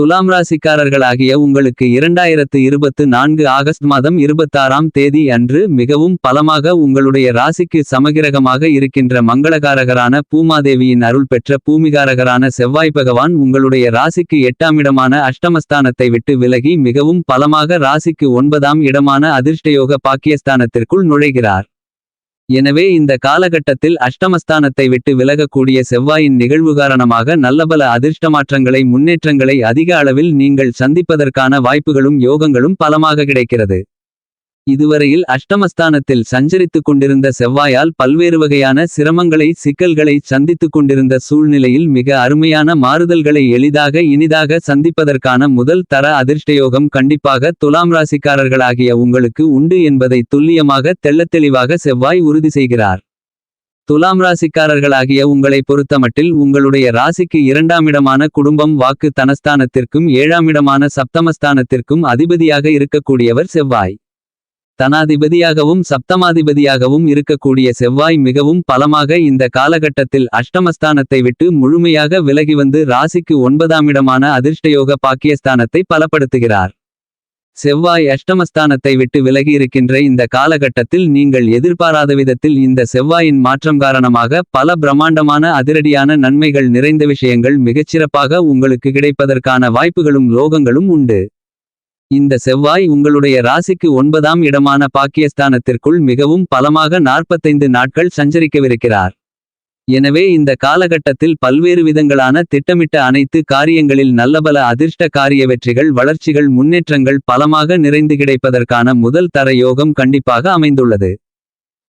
துலாம் ராசிக்காரர்களாகிய உங்களுக்கு இரண்டாயிரத்து இருபத்து நான்கு ஆகஸ்ட் மாதம் இருபத்தாறாம் தேதி அன்று மிகவும் பலமாக உங்களுடைய ராசிக்கு சமகிரகமாக இருக்கின்ற மங்களகாரகரான பூமாதேவியின் அருள் பெற்ற பூமிகாரகரான செவ்வாய் பகவான் உங்களுடைய ராசிக்கு எட்டாம் இடமான அஷ்டமஸ்தானத்தை விட்டு விலகி மிகவும் பலமாக ராசிக்கு ஒன்பதாம் இடமான அதிர்ஷ்டயோக பாக்கியஸ்தானத்திற்குள் நுழைகிறார். எனவே இந்த காலகட்டத்தில் அஷ்டமஸ்தானத்தை விட்டு விலகக்கூடிய செவ்வாயின் நிகழ்வு காரணமாக நல்லபல அதிர்ஷ்டமாற்றங்களை முன்னேற்றங்களை அதிக அளவில் நீங்கள் சந்திப்பதற்கான வாய்ப்புகளும் யோகங்களும் பலமாக கிடைக்கிறது. இதுவரையில் அஷ்டமஸ்தானத்தில் சஞ்சரித்துக் கொண்டிருந்த செவ்வாயால் பல்வேறு வகையான சிரமங்களை சிக்கல்களை சந்தித்துக் கொண்டிருந்த சூழ்நிலையில் மிக அருமையான மாறுதல்களை எளிதாக இனிதாக சந்திப்பதற்கான முதல் தர அதிர்ஷ்டயோகம் கண்டிப்பாக துலாம் ராசிக்காரர்களாகிய உங்களுக்கு உண்டு என்பதை துல்லியமாக தெள்ளத்தெளிவாக செவ்வாய் உறுதி செய்கிறார். துலாம் ராசிக்காரர்களாகிய உங்களை பொறுத்தமட்டில் உங்களுடைய ராசிக்கு இரண்டாமிடமான குடும்பம் வாக்கு தனஸ்தானத்திற்கும் ஏழாமிடமான சப்தமஸ்தானத்திற்கும் அதிபதியாக இருக்கக்கூடியவர் செவ்வாய். தனாதிபதியாகவும் சப்தமாதிபதியாகவும் இருக்கக்கூடிய செவ்வாய் மிகவும் பலமாக இந்த காலகட்டத்தில் அஷ்டமஸ்தானத்தை விட்டு முழுமையாக விலகி வந்து ராசிக்கு ஒன்பதாமிடமான அதிர்ஷ்டயோக பாக்கியஸ்தானத்தை பலப்படுத்துகிறார். செவ்வாய் அஷ்டமஸ்தானத்தை விட்டு விலகி இருக்கின்ற இந்த காலகட்டத்தில் நீங்கள் எதிர்பாராத விதத்தில் இந்த செவ்வாயின் மாற்றம் காரணமாக பல பிரம்மாண்டமான அதிரடியான நன்மைகள் நிறைந்த விஷயங்கள் மிகச்சிறப்பாக உங்களுக்கு கிடைப்பதற்கான வாய்ப்புகளும் லோகங்களும் உண்டு. இந்த செவ்வாய் உங்களுடைய ராசிக்கு ஒன்பதாம் இடமான பாக்கியஸ்தானத்திற்குள் மிகவும் பலமாக நாற்பத்தைந்து நாட்கள் சஞ்சரிக்கவிருக்கிறார். எனவே இந்த காலகட்டத்தில் பல்வேறு விதங்களான திட்டமிட்ட அனைத்து காரியங்களில் நல்லபல அதிர்ஷ்ட காரிய வெற்றிகள் வளர்ச்சிகள் முன்னேற்றங்கள் பலமாக நிறைந்து கிடைப்பதற்கான முதல் தர யோகம் கண்டிப்பாக அமைந்துள்ளது.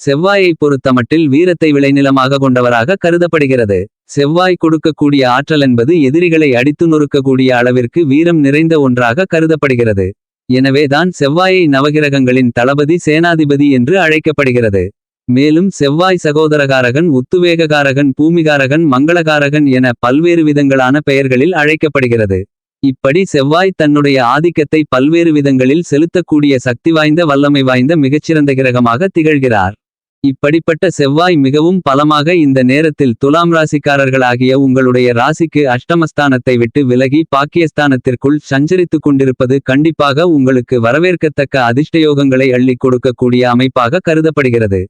செவ்வாயை பொறுத்தமட்டில் வீரத்தை விளைநிலமாக கொண்டவராக கருதப்படுகிறது. செவ்வாய் கொடுக்கக்கூடிய ஆற்றல் என்பது எதிரிகளை அடித்து நொறுக்கக்கூடிய அளவிற்கு வீரம் நிறைந்த ஒன்றாக கருதப்படுகிறது. எனவேதான் செவ்வாயை நவகிரகங்களின் தளபதி சேனாதிபதி என்று அழைக்கப்படுகிறது. மேலும் செவ்வாய் சகோதரகாரகன் உத்துவேககாரகன் பூமிகாரகன் மங்களகாரகன் என பல்வேறு விதங்களான பெயர்களில் அழைக்கப்படுகிறது. இப்படி செவ்வாய் தன்னுடைய ஆதிக்கத்தை பல்வேறு விதங்களில் செலுத்தக்கூடிய சக்தி வாய்ந்த வல்லமை வாய்ந்த மிகச்சிறந்த கிரகமாக திகழ்கிறார். இப்படிப்பட்ட செவ்வாய் மிகவும் பலமாக இந்த நேரத்தில் துலாம் ராசிக்காரர்களாகிய உங்களுடைய ராசிக்கு அஷ்டமஸ்தானத்தை விட்டு விலகி பாக்கியஸ்தானத்திற்குள் சஞ்சரித்துக் கொண்டிருப்பது கண்டிப்பாக உங்களுக்கு வரவேற்கத்தக்க அதிர்ஷ்டயோகங்களை அள்ளிக் கொடுக்கக்கூடிய அமைப்பாக கருதப்படுகிறது.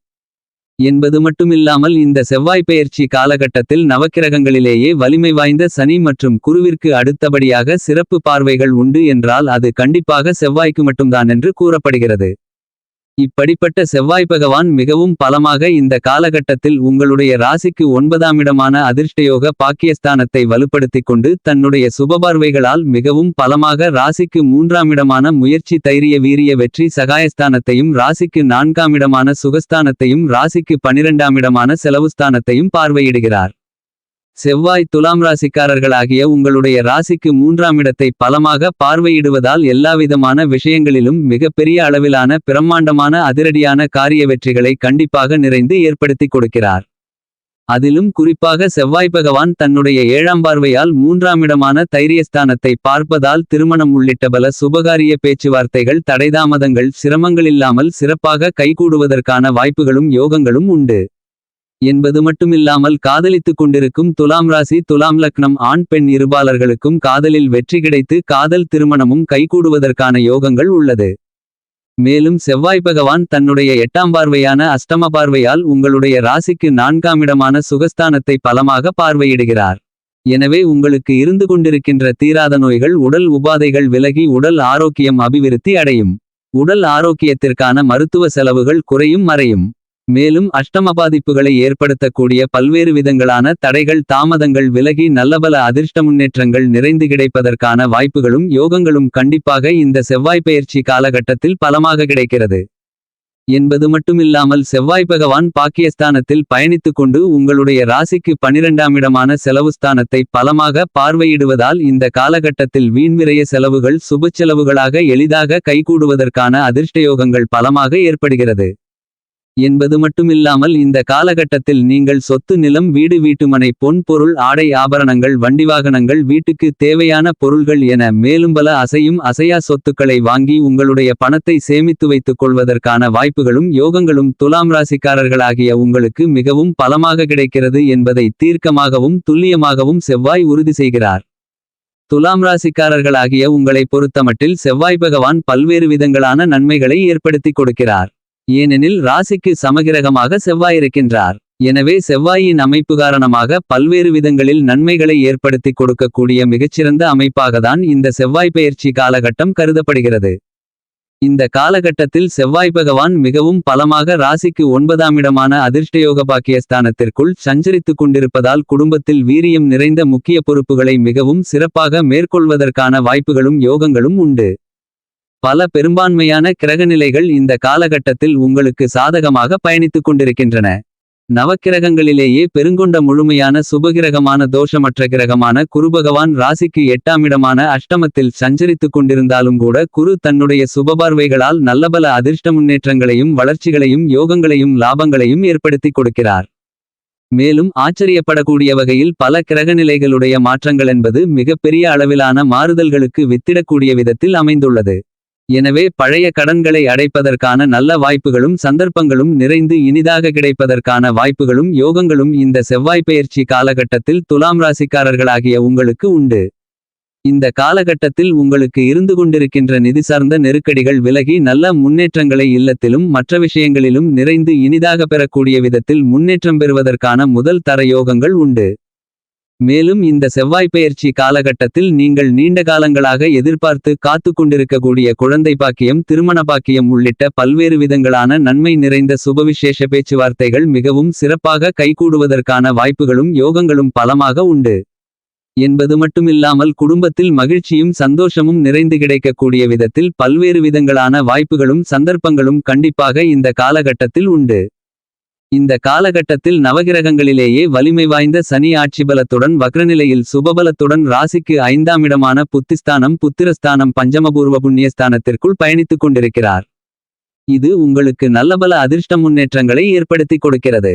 என்பது மட்டுமில்லாமல் இந்த செவ்வாய் பெயர்ச்சி காலகட்டத்தில் நவக்கிரகங்களிலேயே வலிமை வாய்ந்த சனி மற்றும் குருவிற்கு அடுத்தபடியாக சிறப்பு பார்வைகள் உண்டு என்றால் அது கண்டிப்பாக செவ்வாய்க்கு மட்டும்தான் என்று கூறப்படுகிறது. இப்படிப்பட்ட செவ்வாய் பகவான் மிகவும் பலமாக இந்த காலகட்டத்தில் உங்களுடைய ராசிக்கு ஒன்பதாமிடமான அதிர்ஷ்டயோக பாக்கியஸ்தானத்தை வலுப்படுத்திக் கொண்டு தன்னுடைய சுபபார்வைகளால் மிகவும் பலமாக ராசிக்கு மூன்றாமிடமான முயற்சி தைரிய வீரிய வெற்றி சகாயஸ்தானத்தையும் ராசிக்கு நான்காமிடமான சுகஸ்தானத்தையும் ராசிக்கு பனிரெண்டாமிடமான செலவுஸ்தானத்தையும் பார்வையிடுகிறார். செவ்வாய் துலாம் ராசிக்காரர்களாகிய உங்களுடைய ராசிக்கு மூன்றாம் இடத்தை பலமாக பார்வையிடுவதால் எல்லாவிதமான விஷயங்களிலும் மிகப்பெரிய அளவிலான பிரம்மாண்டமான அதிரடியான காரிய வெற்றிகளை கண்டிப்பாக நிறைந்து ஏற்படுத்திக் கொடுக்கிறார். அதிலும் குறிப்பாக செவ்வாய் பகவான் தன்னுடைய ஏழாம் பார்வையால் மூன்றாம் இடமான தைரியஸ்தானத்தை பார்ப்பதால் திருமணம் உள்ளிட்ட பல சுபகாரிய பேச்சுவார்த்தைகள் தடைதாமதங்கள் சிரமங்களில்லாமல் சிறப்பாக கைகூடுவதற்கான வாய்ப்புகளும் யோகங்களும் உண்டு. என்பது மட்டுமில்லாமல் காதலித்துக் கொண்டிருக்கும் துலாம் ராசி துலாம் லக்னம் ஆண் பெண் இருபாலர்களுக்கும் காதலில் வெற்றி கிடைத்து காதல் திருமணமும் கைகூடுவதற்கான யோகங்கள் உள்ளது. மேலும் செவ்வாய் பகவான் தன்னுடைய எட்டாம் பார்வையான அஷ்டம பார்வையால் உங்களுடைய ராசிக்கு நான்காமிடமான சுகஸ்தானத்தை பலமாக பார்வையிடுகிறார். எனவே உங்களுக்கு இருந்து கொண்டிருக்கின்ற தீராத நோய்கள் உடல் உபாதைகள் விலகி உடல் ஆரோக்கியம் அபிவிருத்தி அடையும். உடல் ஆரோக்கியத்திற்கான மருத்துவ செலவுகள் குறையும் மறையும். மேலும் அஷ்டம பாதிப்புகளை ஏற்படுத்தக்கூடிய பல்வேறு விதங்களான தடைகள் தாமதங்கள் விலகி நல்லபல அதிர்ஷ்ட முன்னேற்றங்கள் நிறைந்து கிடைப்பதற்கான வாய்ப்புகளும் யோகங்களும் கண்டிப்பாக இந்த செவ்வாய் பெயர்ச்சி காலகட்டத்தில் பலமாக கிடைக்கிறது. என்பது மட்டுமில்லாமல் செவ்வாய் பகவான் பாக்கியஸ்தானத்தில் பயணித்துக் கொண்டு உங்களுடைய ராசிக்கு பனிரெண்டாம் இடமான செலவுஸ்தானத்தை பலமாக பார்வையிடுவதால் இந்த காலகட்டத்தில் வீண்விரைய செலவுகள் சுபச்செலவுகளாக எளிதாக கைகூடுவதற்கான அதிர்ஷ்டயோகங்கள் பலமாக ஏற்படுகிறது. என்பது மட்டுமில்லாமல் இந்த காலகட்டத்தில் நீங்கள் சொத்து நிலம் வீடு வீட்டுமனை பொன் பொருள் ஆடை ஆபரணங்கள் வண்டிவாகனங்கள் வீட்டுக்கு தேவையான பொருள்கள் என மேலும் பல அசையும் அசையா சொத்துக்களை வாங்கி உங்களுடைய பணத்தை சேமித்து வைத்துக் கொள்வதற்கான வாய்ப்புகளும் யோகங்களும் துலாம் ராசிக்காரர்களாகிய உங்களுக்கு மிகவும் பலமாக கிடைக்கிறது என்பதை தீர்க்கமாகவும் துல்லியமாகவும் செவ்வாய் உறுதி செய்கிறார். துலாம் ராசிக்காரர்களாகிய உங்களை பொறுத்தமட்டில் செவ்வாய் பகவான் பல்வேறு விதங்களான நன்மைகளை ஏற்படுத்திக் கொடுக்கிறார். ஏனெனில் ராசிக்கு சமகிரகமாக செவ்வாய் இருக்கின்றார் எனவே செவ்வாயின் அமைப்பு காரணமாக பல்வேறு விதங்களில் நன்மைகளை ஏற்படுத்திக் கொடுக்கக்கூடிய மிகச்சிறந்த அமைப்பாகத்தான் இந்த செவ்வாய் பெயர்ச்சி காலகட்டம் கருதப்படுகிறது. இந்த காலகட்டத்தில் செவ்வாய் பகவான் மிகவும் பலமாக ராசிக்கு ஒன்பதாம் இடமான அதிர்ஷ்டயோக பாக்கியஸ்தானத்திற்குள் சஞ்சரித்துக் கொண்டிருப்பதால் குடும்பத்தில் வீரியம் நிறைந்த முக்கிய பொறுப்புகளை மிகவும் சிறப்பாக மேற்கொள்வதற்கான வாய்ப்புகளும் யோகங்களும் உண்டு. பல பெரும்பான்மையான கிரகநிலைகள் இந்த காலகட்டத்தில் உங்களுக்கு சாதகமாக பயணித்துக் கொண்டிருக்கின்றன. நவக்கிரகங்களிலேயே பெருங்கொண்ட முழுமையான சுபகிரகமான தோஷமற்ற கிரகமான குருபகவான் ராசிக்கு எட்டாம் இடமான அஷ்டமத்தில் சஞ்சரித்துக் கொண்டிருந்தாலும் கூட குரு தன்னுடைய சுபபார்வைகளால் நல்லபல அதிர்ஷ்ட முன்னேற்றங்களையும் வளர்ச்சிகளையும் யோகங்களையும் லாபங்களையும் ஏற்படுத்திக் கொடுக்கிறார். மேலும் ஆச்சரியப்படக்கூடிய வகையில் பல கிரகநிலைகளுடைய மாற்றங்கள் என்பது மிகப்பெரிய அளவிலான மாறுதல்களுக்கு வித்திடக்கூடிய விதத்தில் அமைந்துள்ளது. எனவே பழைய கடன்களை அடைப்பதற்கான நல்ல வாய்ப்புகளும் சந்தர்ப்பங்களும் நிறைந்து இனிதாக கிடைப்பதற்கான வாய்ப்புகளும் யோகங்களும் இந்த செவ்வாய்ப்பெயர்ச்சி காலகட்டத்தில் துலாம் ராசிக்காரர்களாகிய உங்களுக்கு உண்டு. இந்த காலகட்டத்தில் உங்களுக்கு இருந்து கொண்டிருக்கின்ற நிதி சார்ந்த நெருக்கடிகள் விலகி நல்ல முன்னேற்றங்களை இல்லத்திலும் மற்ற விஷயங்களிலும் நிறைந்து இனிதாக பெறக்கூடிய விதத்தில் முன்னேற்றம் பெறுவதற்கான முதல் தர யோகங்கள் உண்டு. மேலும் இந்த செவ்வாய் பெயர்ச்சி காலகட்டத்தில் நீங்கள் நீண்ட காலங்களாக எதிர்பார்த்து காத்து கொண்டிருக்கக்கூடிய குழந்தை பாக்கியம் திருமண பாக்கியம் உள்ளிட்ட பல்வேறு விதங்களான நன்மை நிறைந்த சுபவிசேஷ பேச்சுவார்த்தைகள் மிகவும் சிறப்பாக கைகூடுவதற்கான வாய்ப்புகளும் யோகங்களும் பலமாக உண்டு. என்பது மட்டுமில்லாமல் குடும்பத்தில் மகிழ்ச்சியும் சந்தோஷமும் நிறைந்து கிடைக்கக்கூடிய விதத்தில் பல்வேறு விதங்களான வாய்ப்புகளும் சந்தர்ப்பங்களும் கண்டிப்பாக இந்த காலகட்டத்தில் உண்டு. இந்த காலகட்டத்தில் நவகிரகங்களிலேயே வலிமை வாய்ந்த சனி ஆட்சிபலத்துடன் வக்ரநிலையில் சுபபலத்துடன் ராசிக்கு ஐந்தாம் இடமான புத்திஸ்தானம் புத்திரஸ்தானம் பஞ்சமபூர்வ புண்ணியஸ்தானத்திற்குள் பயணித்துக் கொண்டிருக்கிறார். இது உங்களுக்கு நல்லபல அதிர்ஷ்ட முன்னேற்றங்களை ஏற்படுத்திக் கொடுக்கிறது.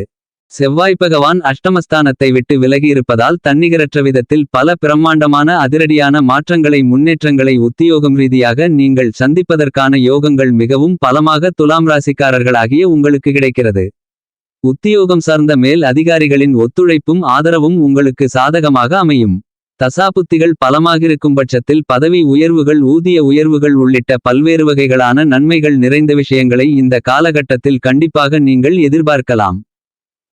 செவ்வாய் பகவான் அஷ்டமஸ்தானத்தை விட்டு விலகியிருப்பதால் தன்னிகரற்ற விதத்தில் பல பிரம்மாண்டமான அதிரடியான மாற்றங்களை முன்னேற்றங்களை உத்தியோகம் ரீதியாக நீங்கள் சந்திப்பதற்கான யோகங்கள் மிகவும் பலமாக துலாம் ராசிக்காரர்களாகிய உங்களுக்கு கிடைக்கிறது. உத்தியோகம் சார்ந்த மேல் அதிகாரிகளின் ஒத்துழைப்பும் ஆதரவும் உங்களுக்கு சாதகமாக அமையும். தசாபுத்திகள் பலமாகிருக்கும் பட்சத்தில் பதவி உயர்வுகள் ஊதிய உயர்வுகள் உள்ளிட்ட பல்வேறு வகைகளான நன்மைகள் நிறைந்த விஷயங்களை இந்த காலகட்டத்தில் கண்டிப்பாக நீங்கள் எதிர்பார்க்கலாம்.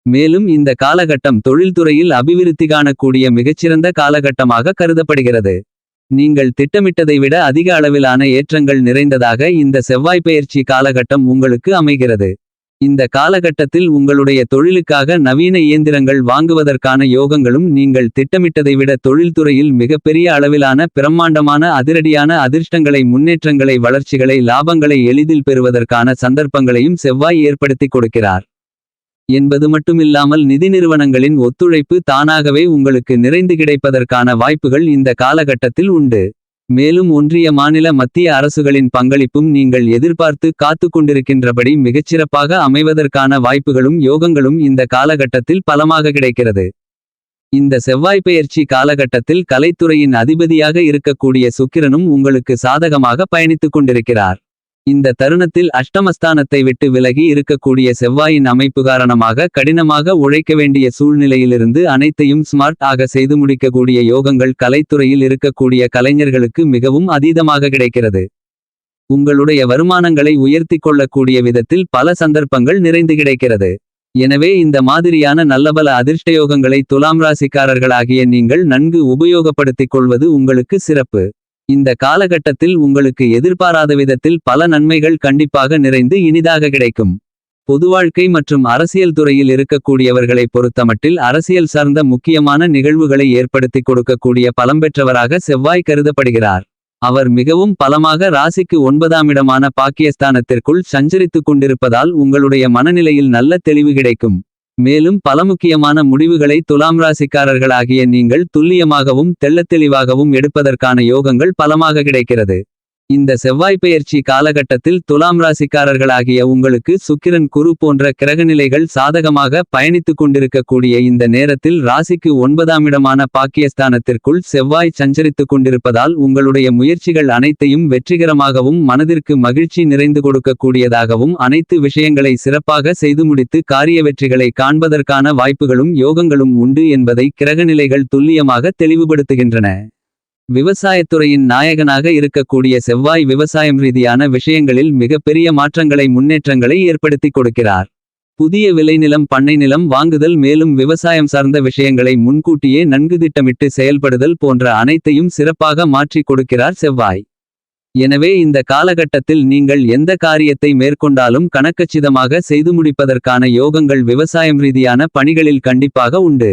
மேலும் இந்த காலகட்டம் தொழில்துறையில் அபிவிருத்தி காணக்கூடிய மிகச்சிறந்த காலகட்டமாக கருதப்படுகிறது. நீங்கள் திட்டமிட்டதை விட அதிக அளவிலான ஏற்றங்கள் நிறைந்ததாக இந்த செவ்வாய் பயிற்சி காலகட்டம் உங்களுக்கு அமைகிறது. இந்த காலகட்டத்தில் உங்களுடைய தொழிலுக்காக நவீன இயந்திரங்கள் வாங்குவதற்கான யோகங்களும் நீங்கள் திட்டமிட்டதை விட தொழில்துறையில் மிகப்பெரிய அளவிலான பிரம்மாண்டமான அதிரடியான அதிர்ஷ்டங்களை முன்னேற்றங்களை வளர்ச்சிகளை லாபங்களை எளிதில் பெறுவதற்கான சந்தர்ப்பங்களையும் செவ்வாய் ஏற்படுத்திக் கொடுக்கிறார். என்பது மட்டுமில்லாமல் நிதி நிறுவனங்களின் ஒத்துழைப்பு தானாகவே உங்களுக்கு நிறைந்து கிடைப்பதற்கான வாய்ப்புகள் இந்த காலகட்டத்தில் உண்டு. மேலும் ஒன்றிய மாநில மத்திய அரசுகளின் பங்களிப்பும் நீங்கள் எதிர்பார்த்து காத்து கொண்டிருக்கின்றபடி மிகச்சிறப்பாக அமைவதற்கான வாய்ப்புகளும் யோகங்களும் இந்த காலகட்டத்தில் பலமாக கிடைக்கிறது. இந்த செவ்வாய் பெயர்ச்சி காலகட்டத்தில் கலைத்துறையின் அதிபதியாக இருக்கக்கூடிய சுக்கிரனும் உங்களுக்கு சாதகமாக பயணித்துக் கொண்டிருக்கிறார். இந்த தருணத்தில் அஷ்டமஸ்தானத்தை விட்டு விலகி இருக்கக்கூடிய செவ்வாயின் அமைப்பு காரணமாக கடினமாக உழைக்க வேண்டிய சூழ்நிலையிலிருந்து அனைத்தையும் ஸ்மார்ட் ஆக செய்து முடிக்கக்கூடிய யோகங்கள் கலைத்துறையில் இருக்கக்கூடிய கலைஞர்களுக்கு மிகவும் அதீதமாக கிடைக்கிறது. உங்களுடைய வருமானங்களை உயர்த்திக் கொள்ளக்கூடிய விதத்தில் பல சந்தர்ப்பங்கள் நிறைந்து கிடைக்கிறது. எனவே இந்த மாதிரியான நல்லபல அதிர்ஷ்டயோகங்களை துலாம் ராசிக்காரர்களாகிய நீங்கள் நன்கு உபயோகப்படுத்திக் கொள்வது உங்களுக்கு சிறப்பு. இந்த காலகட்டத்தில் உங்களுக்கு எதிர்பாராத விதத்தில் பல நன்மைகள் கண்டிப்பாக நிறைந்து இனிதாக கிடைக்கும். பொது வாழ்க்கை மற்றும் அரசியல் துறையில் இருக்கக்கூடியவர்களை பொறுத்தமட்டில் அரசியல் சார்ந்த முக்கியமான நிகழ்வுகளை ஏற்படுத்திக் கொடுக்கக்கூடிய பலம்பெற்றவராக செவ்வாய் கருதப்படுகிறார். அவர் மிகவும் பலமாக ராசிக்கு ஒன்பதாம் இடமான பாக்கியஸ்தானத்திற்குள் சஞ்சரித்துக் கொண்டிருப்பதால் உங்களுடைய மனநிலையில் நல்ல தெளிவு கிடைக்கும். மேலும் பல முக்கியமான முடிவுகளை துலாம் ராசிக்காரர்களாகிய நீங்கள் துல்லியமாகவும் தெள்ளத்தெளிவாகவும் எடுப்பதற்கான யோகங்கள் பலமாக கிடைக்கிறது. இந்த செவ்வாய் பெயர்ச்சி காலகட்டத்தில் துலாம் ராசிக்காரர்களாகிய உங்களுக்கு சுக்கிரன் குரு போன்ற கிரகநிலைகள் சாதகமாக பயணித்துக் கொண்டிருக்கக்கூடிய இந்த நேரத்தில் ராசிக்கு ஒன்பதாம் இடமான பாக்கியஸ்தானத்திற்குள் செவ்வாய் சஞ்சரித்துக் கொண்டிருப்பதால் உங்களுடைய முயற்சிகள் அனைத்தையும் வெற்றிகரமாகவும் மனதிற்கு மகிழ்ச்சி நிறைந்து கொடுக்கக்கூடியதாகவும் அனைத்து விஷயங்களை சிறப்பாக செய்து முடித்து காரிய வெற்றிகளை காண்பதற்கான வாய்ப்புகளும் யோகங்களும் உண்டு என்பதை கிரகநிலைகள் துல்லியமாக தெளிவுபடுத்துகின்றன. விவசாயத்துறையின் நாயகனாக இருக்கக்கூடிய செவ்வாய் விவசாயம் ரீதியான விஷயங்களில் மிகப்பெரிய மாற்றங்களை முன்னேற்றங்களை ஏற்படுத்திக் கொடுக்கிறார். புதிய விளைநிலம் பண்ணை நிலம் வாங்குதல் மேலும் விவசாயம் சார்ந்த விஷயங்களை முன்கூட்டியே நன்கு திட்டமிட்டு செயல்படுதல் போன்ற அனைத்தையும் சிறப்பாக மாற்றிக் கொடுக்கிறார் செவ்வாய். எனவே இந்த காலகட்டத்தில் நீங்கள் எந்த காரியத்தை மேற்கொண்டாலும் கணக்கச்சிதமாக செய்து முடிப்பதற்கான யோகங்கள் விவசாயம் ரீதியான பணிகளில் கண்டிப்பாக உண்டு.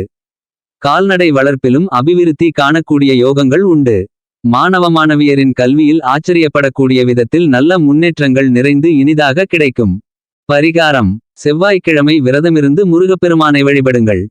கால்நடை வளர்ப்பிலும் அபிவிருத்தி காணக்கூடிய யோகங்கள் உண்டு. மாணவ மாணவியரின் கல்வியில் ஆச்சரியப்படக்கூடிய விதத்தில் நல்ல முன்னேற்றங்கள் நிறைந்து இனிதாக கிடைக்கும். பரிகாரம். செவ்வாய்க்கிழமை விரதமிருந்து முருகப்பெருமானை வழிபடுங்கள்.